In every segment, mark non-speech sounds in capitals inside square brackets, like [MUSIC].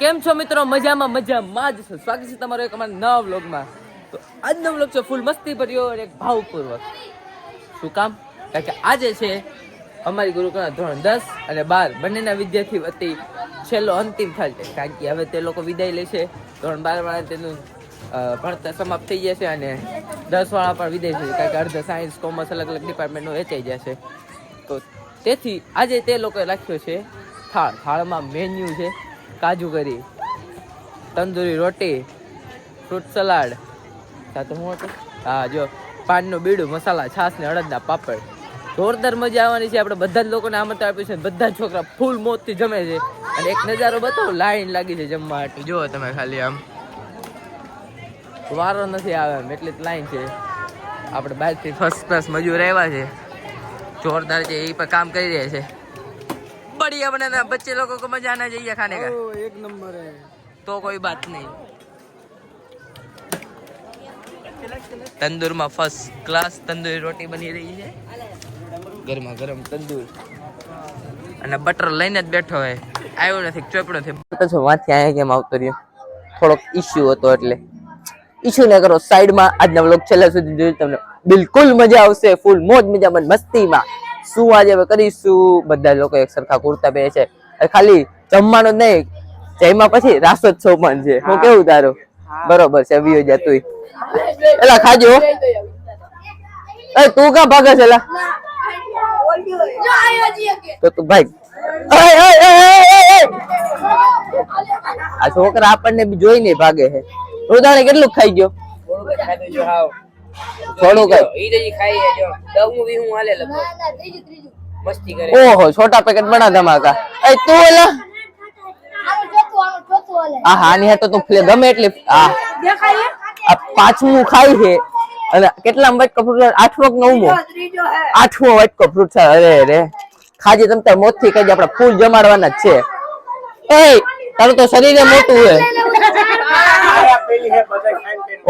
કેમ છો મિત્રો? મજામાં મજામાં. જ છો સ્વાગત છે તમારો એક અમારા નવા વ્લોગમાં. તો આજનો વ્લોગ છે ફૂલ મસ્તી ભર્યો અને એક ભાવપૂર્વક. શું કામ? કારણ કે આજે છે અમારી ગુરુકુળના ધોરણ દસ અને બાર. બંનેના વિદ્યાર્થી વતી છેલ્લો અંતિમ થાય છે. કારણ કે હવે તે લોકો વિદાય લે છે. ધોરણ બાર વાળા તેનું ભણતર સમાપ્ત થઈ જશે અને દસ વાળા પણ વિદાય છે કારણ કે અર્ધ સાયન્સ કોમર્સ અલગ અલગ ડિપાર્ટમેન્ટનું વેચાઈ જશે. તો તેથી આજે તે લોકોએ રાખ્યો છે થાળ. થાળમાં મેન્યુ છે. કાજુ કરી, તંદૂરી રોટી ફ્રૂટ સલાડ સાથે હું હતું? હા, જો, પાનનું બીડું, મસાલા, છાશ ને અડદના પાપડ. જોરદાર મજા આવવાની છે. આપણે બધા જ લોકોને આમંત્રણ આપ્યું છે બધા છોકરા ફૂલ મોતથી જમે છે. અને એક નજારો બતાવો, લાઈન લાગી છે જમવા માટે જુઓ તમે ખાલી આમ. વારો નથી આવે એમ, એટલી જ લાઈન છે. આપણે બહારથી ફર્સ્ટ ક્લાસ મજૂર આવ્યા છે. જોરદાર છે, એ પણ કામ કરી રહ્યા છે. बढ़िया बनाना बच्चे लोगों को मजा आना चाहिए खाने का एक नंबर है तो कोई बात नहीं तंदूर માં ફર્સ્ટ ક્લાસ તંદૂરી રોટી બની રહી છે ગરમા ગરમ તંદૂર અને બટર લઈને જ બેઠો હોય આવ્યો નથી ચોપડો નથી તો વાંચી આયા કેમ આવતો રહ્યો થોડોક ઇશ્યુ હતો એટલે ઇશ્યુ ન કરો સાઈડમાં આજના વ્લોગ છેલ્લા સુધી જોયું તમને બિલકુલ મજા આવશે ફૂલ મોજ મજામાં મસ્તીમાં શું આજે હવે કરીશું? બધા લોકો એક સરખા કુર્તા પહેરે છે. ખાલી જમવાનું જ નહીં જયમાં પછી રાસોત્સવ પણ છે. હું કેવું તારું? બરોબર છે વિયો જા તું એલા ખાજો. એ તું કા ભાગે છે એલા? તો તું ભાઈ. આ છોકરા આપણને જોઈ જોઈને ભાગે છે. ઉદાહરણ કેટલું ખાઈ ગયો? થોડું કઈ ઓહો છોટા પેકેટ બના ધમાકા. એ તું એલા આ હાની તો ફ્લે ગમે એટલી આ આ પાંચમું ખાઈ છે. અને કેટલા વાટકો ફ્રૂટ આઠમો કે નવમો? આઠમો વાટકો ફ્રૂટ છે. અરે રે ખાજે તમ તાર મોતથી કઈ આપણે ફૂલ જમાડવાના જ છે. એ તારું તો શરીરે મોટું છે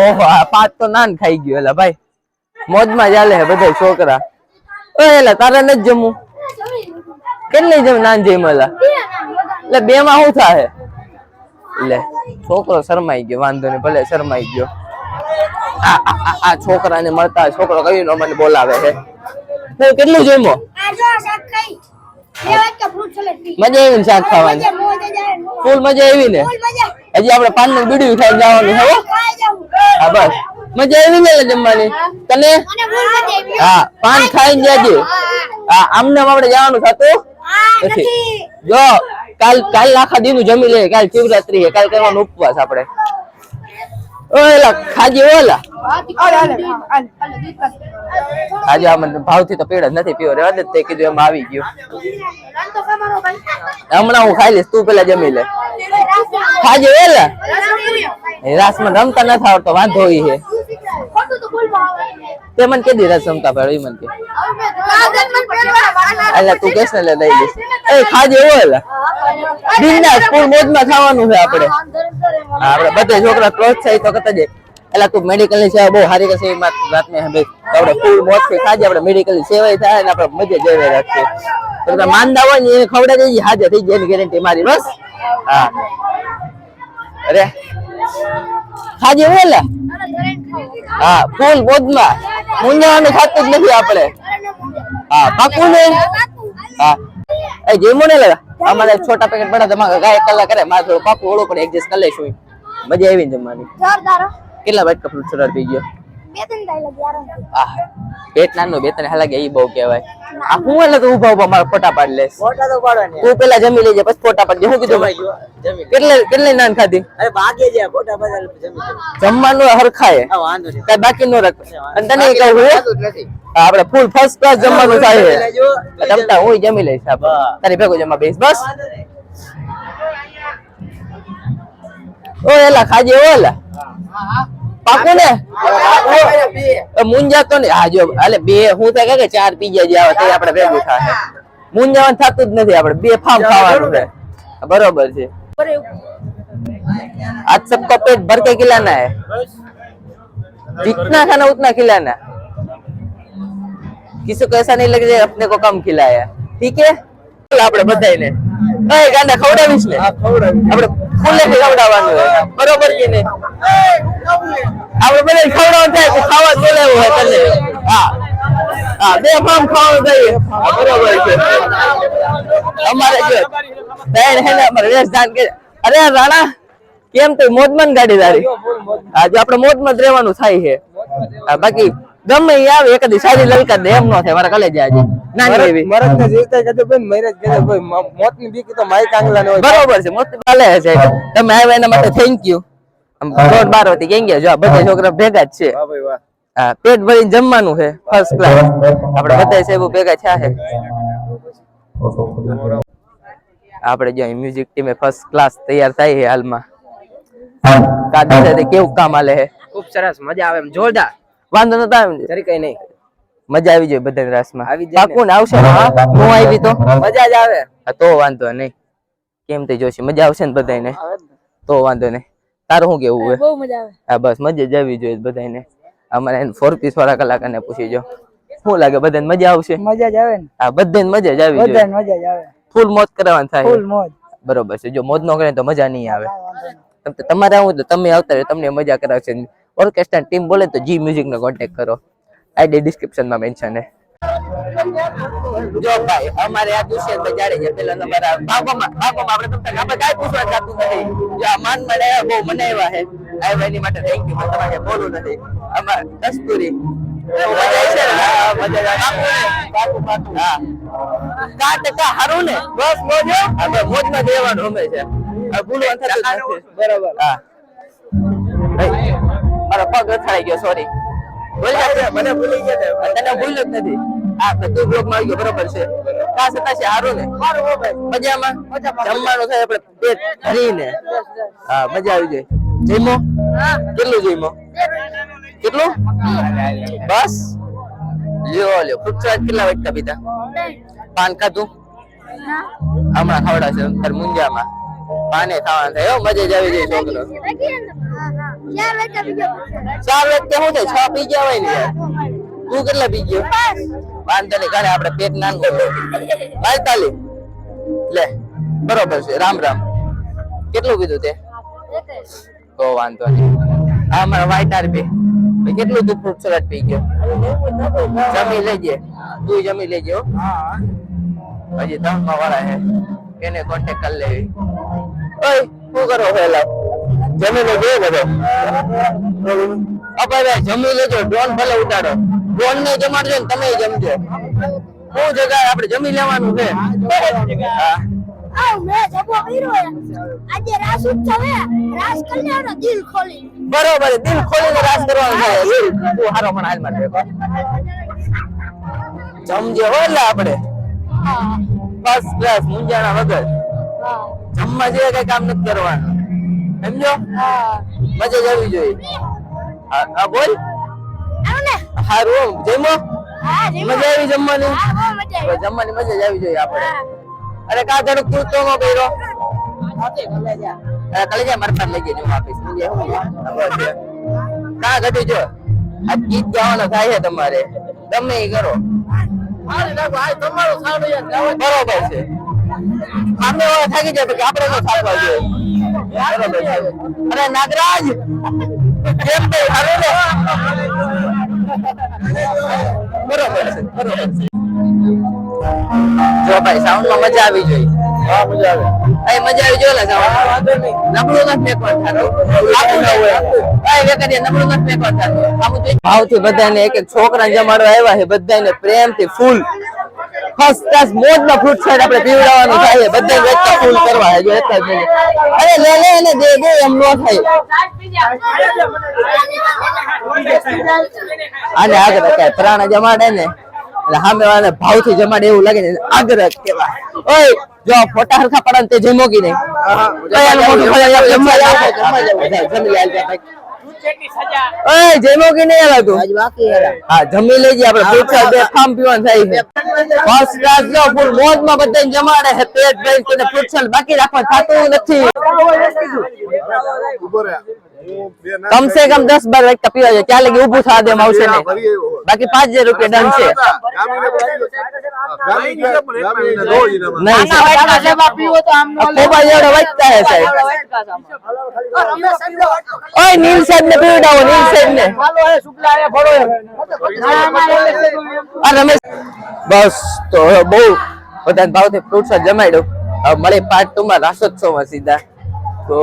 [LAUGHS] ઓહો આ પાંચ તો નાન ખાઈ ગયો એલા ભાઈ. મોજમાં ચાલે હે બધા છોકરા. એલા તારે નથી જમવું? કેટલી જમ નાન જમેલા એટલે બે માં શું થાય એટલે છોકરો શરમાઈ ગયો, વાંધો નહીં, ભલે શરમાઈ ગયો. આ છોકરાને મળતા છોકરો કયું નો મને બોલાવે છે હું, કેટલું જમો મજા આવી ને શાક ખાવાની. ફૂલ મજા આવી ને હજી આપણે પાનનું બીડું ખાઈ જવાનું છે? હા, બસ. મજા આવી ને જમવાની? તને? હા પાન ખાઈને જાજે. હા આમને આપણે જવાનું થતું? નથી. જો કાલ કાલ આખા દીનું જમી લે કાલ શિવરાત્રી છે કાલ કરવાનો ઉપવાસ આપણે. ઓલા ખાજી ઓલા. આજે આ મને ભાવથી તો પીડ જ નથી પીવો. રેવા દે તે કીધું એમ આવી ગયું. હમણાં હું ખાઈ લઈશ તું પેલા જમી લે. ખાજે ઓલા. રાસ રાસમાં રમતા નથી આવડતો વાંધો હોય છે. તે મને કે દીધા રમતા પડે મને કે એટલે તું કેસ ને લઈ લઈશ. એ, ખાજે ઓલા બિંદાસ ફૂલ મોજમાં ખાવાનું છે આપણે. આપણે બધે છોકરા પ્રોત્સાહિત તો કરતા જાય એટલે તું મેડિકલની સેવા બહુ સારી કરશે એમાં વાત ને હવે આપણે ફૂલ મોજથી ખાજે, આપણે મેડિકલની સેવા થાય અને આપણે મજા જઈ રાખીએ. તો માનતા હોય ને એને ખવડાવી હાજર થઈ જાય ગેરંટી મારી, બસ. હા. અરે ખાજે ઓલા હા ફૂલ મોજમાં. મૂંઝાવાનું ખાતું જ નથી આપણે. હા પાકું ને હા. એ જેમો ને લગા અમારે છોટા પેકેટ પડ્યા તમારે ગાય કલાક કરે. મારે થોડું પાકું ઓળો પણ એડજસ્ટ કરી લઈશું મજા આવી ને જમવાની. કેટલા વાટકા ફ્રૂટ સલાડ પી ગયો? આહ. પેટ નાનું બે ત્રણ હાલા ગયા એ બહુ કહેવાય. આ હું એટલે તો ઊભા ઊભા મારા ફોટા પાડી લેસ ફોટા તો પાડવાની તું પેલા જમી લેજે પછી ફોટા પાડજે હું કીધું જમી કેટલે કેટલી નાન ખાધી? અરે ભાગે જે ફોટા જમી જમવાનું હરખાય. હા વાંધો નહીં. કઈ બાકી ન રાખ. અને તને કઈ હું નથી. આપણે ફૂલ ફર્સ્ટ ક્લાસ જમવાનું થાય છે. તમતા હું જમી લઈશ. તારી ભેગો જમા બેસ બસ. ઓ એલા ખાજે ઓલા પાકું ને એ મુંજાતો ને હા જો એટલે બે હું તો કહે કે ચાર પીજા જે આવે તે આપણે ભેગું થાય મુંજાવાનું થતું જ નથી આપણે બે ફામ ખાવાનું છે બરોબર છે आज सबका पेट भर के खिलाना है जितना खाना उतना खिलाना किसी को ऐसा नहीं लगे अपने को कम खिलाया ठीक है આપણે બધાને એ ગાંડા ખવડાવીશ ને હા ખવડાવી આપણે બરોબર બધા ખવડાવવાનું થાય ખાવાનું બરોબર છે. અમારે જો અમારે અરે રાણા, કેમ તો મોજમાં ગાડી તારી આજે જો આપણે મોજમાં જ રહેવાનું થાય છે. બાકી ગમે આવે એક સારી લલકા દે, એમ નો થાય, મારા કલેજે આજે. નાની એવી. મરદ ને જીવતા કહેતો ભાઈ મહેનત કરે ભાઈ મોતની બીક તો માઈ કાંગલા ને હોય. બરોબર છે મોતી છે તમે આવ્યા એના માટે થેન્ક યુ દોઢ બાર હતી કેમ ગયા. જો બધા છોકરા ભેગા જ છે. ભાઈ હા પેટ ભરીને જમવાનું છે ફર્સ્ટ ક્લાસ આપણે બધા સાહેબો ભેગા થયા છે. આપણે જો મ્યુઝિક ટીમે ફર્સ્ટ ક્લાસ તૈયાર થાય છે હાલમાં. સાથે કેવું કામ હાલે છે? ખૂબ સરસ મજા આવે એમ. જોરદાર. વાંધો નતો આવે? જરી કઈ નહીં. મજા આવી જોઈએ બધા રાસ રાસમાં. આવી જાય કોણ પાકું આવશે હા હું? આવી તો? મજા જ આવે. હા, તો વાંધો નહીં. કેમ તે જોશે? મજા આવશે ને બધાને તો વાંધો નહીં. તારું શું કેવું હોય? બહુ મજા આવે. હા બસ મજા જ આવી જોઈએ બધાને અમારે ફોર પીસ વાળા કલાકારને પૂછી જો. શું લાગે? બધાને મજા આવશે? મજા જ આવે ને. હા બધાને મજા જ આવી જોઈએ. મજા જ આવે. ફૂલ મોજ કરવાનું થાય. મોજ. બરોબર છે. જો મોજ ન કરે તો મજા નહીં આવે. તમ તમારે આવું તો તમે આવતા રહે તમને મજા કરાવશે. ઓર્કેસ્ટ્રા ટીમ બોલે તો જી મ્યુઝિક નો કોન્ટેક્ટ કરો. આઈડી ડિસ્ક્રિપ્શનમાં મેન્શન છે જો ભાઈ અમારે આ દુષ્યંત જાડે છે પેલા અમારા ભાગોમાં ભાગોમાં આપણે તમને આપણે કાંઈ પૂછવા જાતું નથી. જો આ માન મળે બહુ મનાવ્યા છે. આવ્યા એની માટે થેન્ક યુ પણ તમારે બોલવું નથી. અમાર કસ્તુરી. પગ અથડાઈ ગયો સોરી મને ભૂલી ગયા તને ભૂલ્યો જ નથી. હા તો બ્લોકમાં આવી ગયો બરોબર છે. કા સતા છે હારું ને? મજામાં? જમવાનું થાય આપણે પેટ ભરીને. હા મજા આવી જાય જઈમો કેટલું જઈમો કેટલું? બસ. લ્યો લ્યો. ફ્રૂટ કેટલા વાગતા પીતા? પાન ખાધું? હમણાં ખવડાશે તાર મુંજામાં. પાને ખાવાનું થાય મજા જ આવી જાય છોકરો ચાર વ્યક્તિ શું થાય, છ પી ગયા હોય ને યાર. તું કેટલા પી ગયો? વાંધો નહીં ઘરે આપણે પેટ નાનું બાયતાલીસ લે, બરોબર છે, રામ રામ. કેટલું કીધું તે? તો વાંધો નહીં. હા, મારા વ્હાઈટ આરબી ભાઈ કેટલું તું ફ્રૂટ સલાડ પી ગયો? જમી લેજે. તું જમી લેજે હો. હજી ધમમાં વાળા હે. એને કોન્ટેક્ટ કરી લેવી. ઓય, શું કરો પેલા જમી લેજો એ બધો. અપાય ભાઈ જમી લેજો ડ્રોન ભલે ઉતારો ડ્રોન ને જમાડજો ને તમે જમજો. શું જગા આપણે જમી લેવાનું છે. હા. હે. હે બરોબર દિલ ખોલીને રાસ કરવાનું છે. હારો પણ હાલ મારે જમજે હો એટલે આપણે. ફર્સ્ટ ક્લાસ મુંજાણા વગર. જમવા જેવા કઈ કામ નથી કરવાનું. સમજો મજા જવી આવી જોઈએ. હા હા, બોલ. હારું જમો મજા આવી જમવાની? હા બહુ મજા હવે આવી જમવાની મજા જ આવી જોઈએ આપણે. અરે કા ધડક તું તો નો કર્યો? અરે કલેજા મારા પાસે લઈ જજો વાપસ. કા ઘટી જો? આ ગીત ગાવાનો થાય છે તમારે. ગમે એ કરો. બરોબર છે. આપણે થાકી જાય તો આપણે ન થાકવા જોઈએ. અરે નાગરાજ કેમ ભાઈ હારું ને બરોબર છે બરોબર છે. જો ભાઈ સાઉન્ડમાં મજા આવી જોઈએ હા મજા આવે. એ મજા આવી જોઈએ સાઉન્ડ નબળું નથી ફેંકવાનું થતું આખું ન હોય. એ વેકરીએ નબળું નથી ફેંકવાનું થતું આમ જોઈએ ભાવથી બધાને એક એક છોકરા જમાડવા આવ્યા છે બધાને પ્રેમથી ફૂલ. ફર્સ્ટ ક્લાસ મોજમાં ફ્રૂટ સાઈડ આપણે પીવડાવવાનું થાય છે. બધાને વેચતા ફૂલ કરવા છે જો એક જ મિનિટ અરે લે લે અને દે દે એમ નો થાય. આને આગળ રખાય પ્રાણ જમાડે ને એટલે સામે વાળાને ભાવથી જમાડે એવું લાગે ને આગ્રહ કેવા ઓય જો ફોટા હરખા પડે તે જમો કે નહીં. જમી લે, હાલ જા, ભાઈ. ઓય જમો કે નહીં હાલા તું. હા જમી લેજે આપણે. ફ્રૂટ સાહેબ બે ખામ પીવાનું થાય છે. ફર્સ્ટ ક્લાસ જો ફૂલ મોજમાં બધાને જમાડે છે. પેટ ભરીને કોઈને ફ્રૂટ સાહેબ બાકી રાખવા થતું નથી. કમ સે કમ દસ બાર વ્યક્તિ પીવા છે ક્યાં લગી ઊભું થવા દેમ આવશે નહીં. બાકી પાંચ હજાર રૂપિયા ડન છે. નહીં સાહેબ. આ ખોબા જેવડો વધતા ઓય નીલ સાહેબ ને પીવડાવો નીલ સાહેબ ને આ રમેશ. બસ તો હવે બહુ બધાને ભાવથી ફ્રૂટ્સ જમાડ્યું હવે મળે પાર્ટ ટુ માં રાસોત્સવમાં સીધા. તો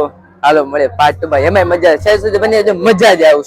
હાલો મળે પાર્ટ ટુ માં એમાં મજા છે સુધી બની મજા જ આવશે.